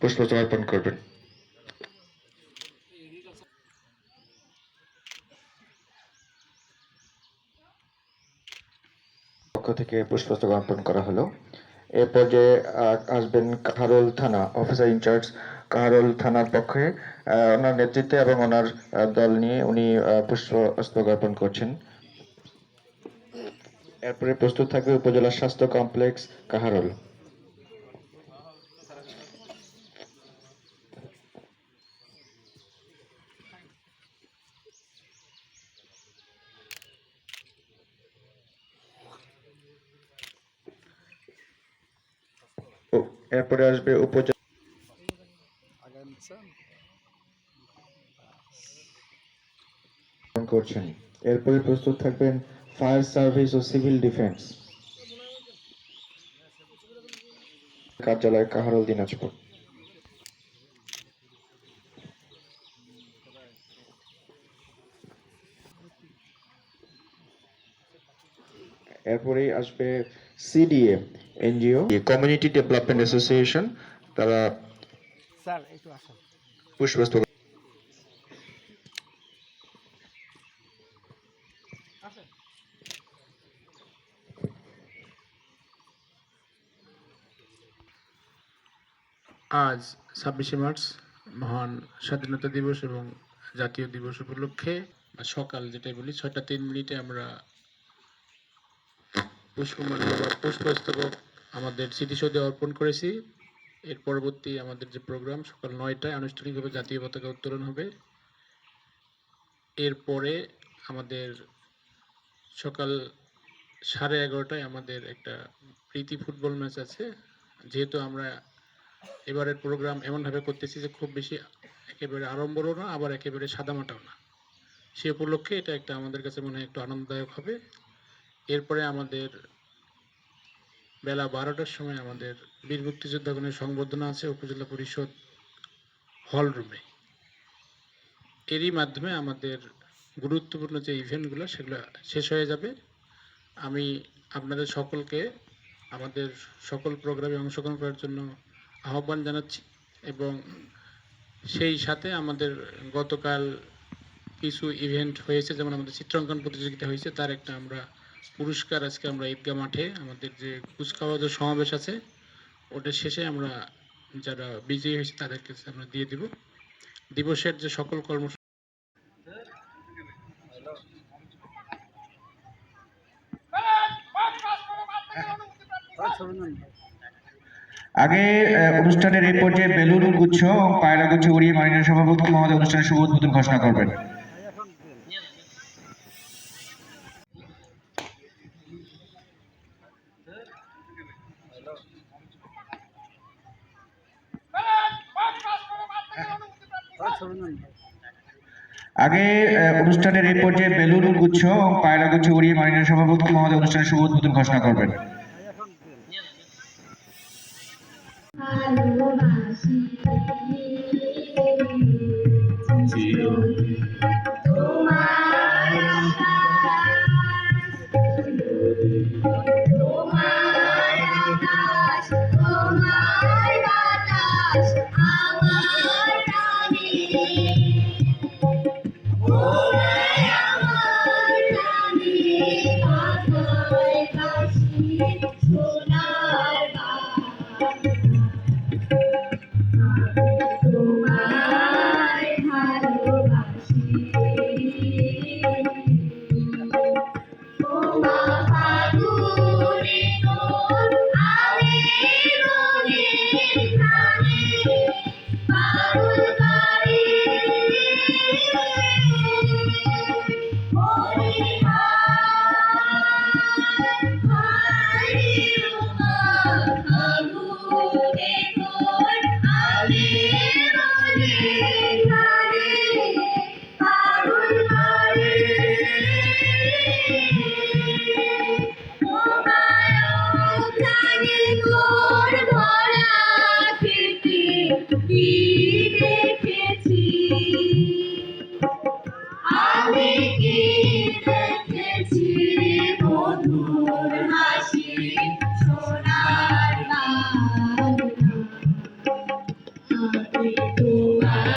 পুষ্পস্তক অর্পণ করবেন। পক্ষ থেকে পুষ্পস্তক অর্পণ করা হলো। এ পর্যায়ে আহ, আসবেন কাহারোল থানা অফিসার ইনচার্জ কাহারোল থানার পক্ষে। ওনার নেতৃত্বে এবং ওনার দল নিয়ে উনি পুষ্পস্তক অর্পণ করছেন। এরপরে প্রস্তুত থাকবে উপজেলা স্বাস্থ্য কমপ্লেক্স কাহারোল ও, এরপরে আসবে উপজেলা করছেন এরপরে প্রস্তুত থাকবেন ফায়ার সার্ভিস ও সিভিল ডিফেন্স। কার্যালয় কাহারল, দিনাজপুর। এরপরেই আসবে CDA NGO. Community development association তারা স্যার একটু আসুন। পুষ্পস্তক আজ ছাব্বিশে মার্চ মহান স্বাধীনতা দিবস এবং জাতীয় দিবস উপলক্ষে সকাল যেটাই বলি ছয়টা তিন মিনিটে আমরা পুষ্পমাল্য বা পুষ্পস্তবক আমাদের স্মৃতিসৌধে অর্পণ করেছি। এর পরবর্তী আমাদের যে প্রোগ্রাম সকাল নয়টায় আনুষ্ঠানিকভাবে জাতীয় পতাকা উত্তোলন হবে। এরপরে আমাদের সকাল সাড়ে এগারোটায় আমাদের একটা প্রীতি ফুটবল ম্যাচ আছে। যেহেতু আমরা এবারের প্রোগ্রাম এমনভাবে করতেছি যে খুব বেশি একেবারে আড়ম্বরও না, আবার একেবারে সাদামাটাও না। সে উপলক্ষে এটা একটা আমাদের কাছে মনে হয় একটু আনন্দদায়ক হবে। এরপরে আমাদের বেলা বারোটার সময় আমাদের বীর মুক্তিযোদ্ধাগণের সংবর্ধনা আছে উপজেলা পরিষদ হল রুমে এরই মাধ্যমে আমাদের গুরুত্বপূর্ণ যে ইভেন্টগুলো সেগুলো শেষ হয়ে যাবে। আমি আপনাদের সকলকে আমাদের সকল প্রোগ্রামে অংশগ্রহণ করার জন্য আহ্বান জানাচ্ছি এবং সেই সাথে আমাদের গতকাল কিছু ইভেন্ট হয়েছে, যেমন আমাদের চিত্রাঙ্কন প্রতিযোগিতা হয়েছে, তার একটা আমরা পুরস্কার আজকে আমরা ঈদগাহ মাঠে আমাদের যে কুচকাওয়াজের সমাবেশ আছে ওটার শেষে আমরা যারা বিজয়ী হয়েছে তাদেরকে আমরা দিয়ে দিব। দিবসের যে সকল কর্ম আগে অনুষ্ঠানের এই পর্যায়ে বেলুন, গুচ্ছ ও পায়রা গুচ্ছ উড়িয়ে মাননীয় সভাপতি মহোদয় অনুষ্ঠানের শুভ উদ্বোধন ঘোষণা করবেন। আগে অনুষ্ঠানের এই পর্যায়ে বেলুন, গুচ্ছ এবং পায়রা গুচ্ছ উড়িয়ে মাননীয় সভাপতি মহোদয় অনুষ্ঠানের শুভ উদ্বোধন ঘোষণা করবেন। ভালোবাসি